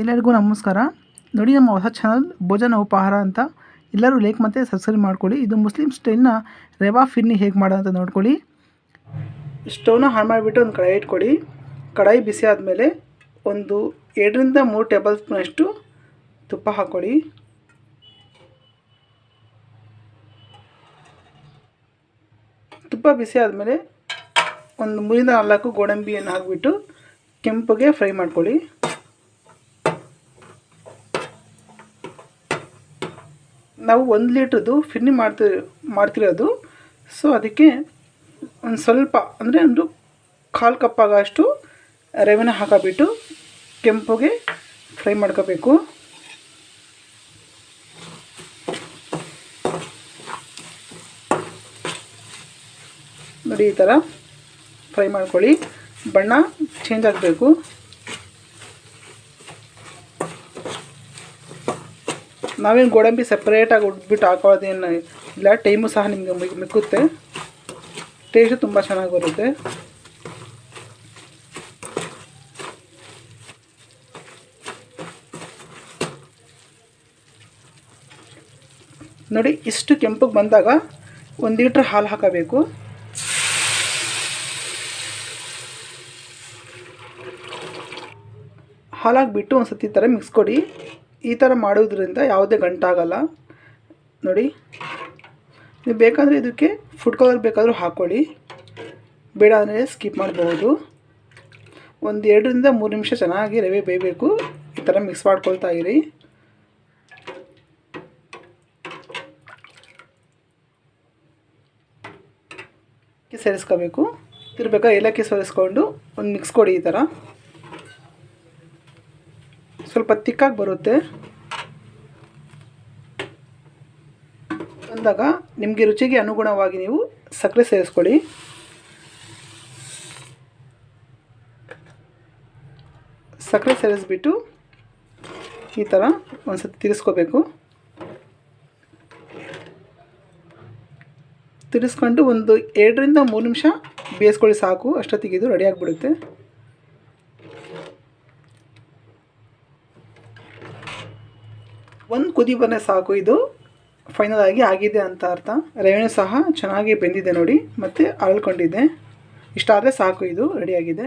ಎಲ್ಲರಿಗೂ ನಮಸ್ಕಾರ. ನೋಡಿ ನಮ್ಮ ಹೊಸ ಚಾನಲ್ ಭೋಜನ ಉಪಹಾರ ಅಂತ. ಎಲ್ಲರೂ ಲೈಕ್ ಮತ್ತು ಸಬ್ಸ್ಕ್ರೈಬ್ ಮಾಡ್ಕೊಳ್ಳಿ. ಇದು ಮುಸ್ಲಿಮ್ ಸ್ಟೈಲ್ನ ರೆವಾ ಫಿರ್ನಿ ಹೇಗೆ ಮಾಡೋದಂತ ನೋಡ್ಕೊಳ್ಳಿ. ಸ್ಟೌವ್ನ ಆನ್ ಮಾಡಿಬಿಟ್ಟು ಒಂದು ಕಡಾಯಿ ಇಟ್ಕೊಳ್ಳಿ. ಕಡಾಯಿ ಬಿಸಿ ಆದಮೇಲೆ ಒಂದು ಎರಡರಿಂದ ಮೂರು ಟೇಬಲ್ ಸ್ಪೂನಷ್ಟು ತುಪ್ಪ ಹಾಕ್ಕೊಳ್ಳಿ. ತುಪ್ಪ ಬಿಸಿ ಆದಮೇಲೆ ಒಂದು ಮೂರಿಂದ ನಾಲ್ಕು ಗೋಡಂಬಿಯನ್ನು ಹಾಕಿಬಿಟ್ಟು ಕೆಂಪಗೆ ಫ್ರೈ ಮಾಡ್ಕೊಳ್ಳಿ. ನಾವು ಒಂದು ಲೀಟ್ರದ್ದು ಫಿನ್ನಿ ಮಾಡ್ತಿ, ಮಾಡ್ತಿರೋದು. ಸೊ ಅದಕ್ಕೆ ಒಂದು ಸ್ವಲ್ಪ, ಅಂದರೆ ಒಂದು ಕಾಲು ಕಪ್ಪಾಗಷ್ಟು ರವೆನ ಹಾಕಬಿಟ್ಟು ಕೆಂಪುಗೆ ಫ್ರೈ ಮಾಡ್ಕೋಬೇಕು. ನೋಡಿ ಈ ಥರ ಫ್ರೈ ಮಾಡ್ಕೊಳ್ಳಿ. ಬಣ್ಣ ಚೇಂಜ್ ಆಗಬೇಕು. ನಾವೇನು ಗೋಡಂಬಿ ಸಪ್ರೇಟಾಗಿ ಉಡ್ಬಿಟ್ಟು ಹಾಕೋದೇನು ಇಲ್ಲ ಟೈಮು ಸಹ ನಿಮಗೆ ಮಿಕ್ಕುತ್ತೆ. ಟೇಸ್ಟು ತುಂಬ ಚೆನ್ನಾಗಿ ಬರುತ್ತೆ. ನೋಡಿ, ಇಷ್ಟು ಕೆಂಪಗೆ ಬಂದಾಗ ಒಂದು ಲೀಟ್ರ್ ಹಾಲು ಹಾಕಬೇಕು. ಹಾಲು ಹಾಕಿಬಿಟ್ಟು ಒಂದು ಸತಿ ಥರ ಮಿಕ್ಸ್ ಕೊಡಿ. ಈ ಥರ ಮಾಡೋದ್ರಿಂದ ಯಾವುದೇ ಗಂಟಾಗಲ್ಲ. ನೋಡಿ. ನೀವು ಬೇಕಾದರೆ ಇದಕ್ಕೆ ಫುಡ್ ಕಲರ್ ಬೇಕಾದರೂ ಹಾಕ್ಕೊಳ್ಳಿ ಬೇಡ ಅಂದರೆ ಸ್ಕಿಪ್ ಮಾಡ್ಬೋದು ಒಂದು ಎರಡರಿಂದ ಮೂರು ನಿಮಿಷ ಚೆನ್ನಾಗಿ ರವೆ ಬೇಯಬೇಕು. ಈ ಥರ ಮಿಕ್ಸ್ ಮಾಡ್ಕೊಳ್ತಾ ಇರಿ. ಸೇರಿಸ್ಕೋಬೇಕು. ತಿರ್ಬೇಕಾ ಏಲಕ್ಕಿ ಸೇರಿಸ್ಕೊಂಡು ಒಂದು ಮಿಕ್ಸ್ ಕೊಡಿ ಈ ಥರ ತಿಕ್ಕಾಗಿ ಬರುತ್ತೆ. ಬಂದಾಗ ನಿಮಗೆ ರುಚಿಗೆ ಅನುಗುಣವಾಗಿ ನೀವು ಸಕ್ಕರೆ ಸೇರಿಸ್ಕೊಳ್ಳಿ. ಸಕ್ಕರೆ ಸೇರಿಸ್ಬಿಟ್ಟು ಈ ಥರ ಒಂದು ಸತಿ ತಿರ್ಸ್ಕೋಬೇಕು. ತಿರ್ಸ್ಕೊಂಡು ಒಂದು ಎರಡರಿಂದ ಮೂರು ನಿಮಿಷ ಬೇಯಿಸ್ಕೊಳ್ಳಿ ಸಾಕು, ಅಷ್ಟೊತ್ತಿಗೆ ಇದು ರೆಡಿ ಆಗಿಬಿಡುತ್ತೆ. ಒಂದು ಕುದಿ ಬಂದರೆ ಸಾಕು, ಇದು ಫೈನಲ್ ಆಗಿ ಆಗಿದೆ ಅಂತ ಅರ್ಥ. ರೆವೆನ್ಯೂ ಸಹ ಚೆನ್ನಾಗಿ ಬೆಂದಿದೆ ನೋಡಿ, ಮತ್ತು ಅರಳ್ಕೊಂಡಿದೆ. ಇಷ್ಟಾದರೆ ಸಾಕು, ಇದು ರೆಡಿಯಾಗಿದೆ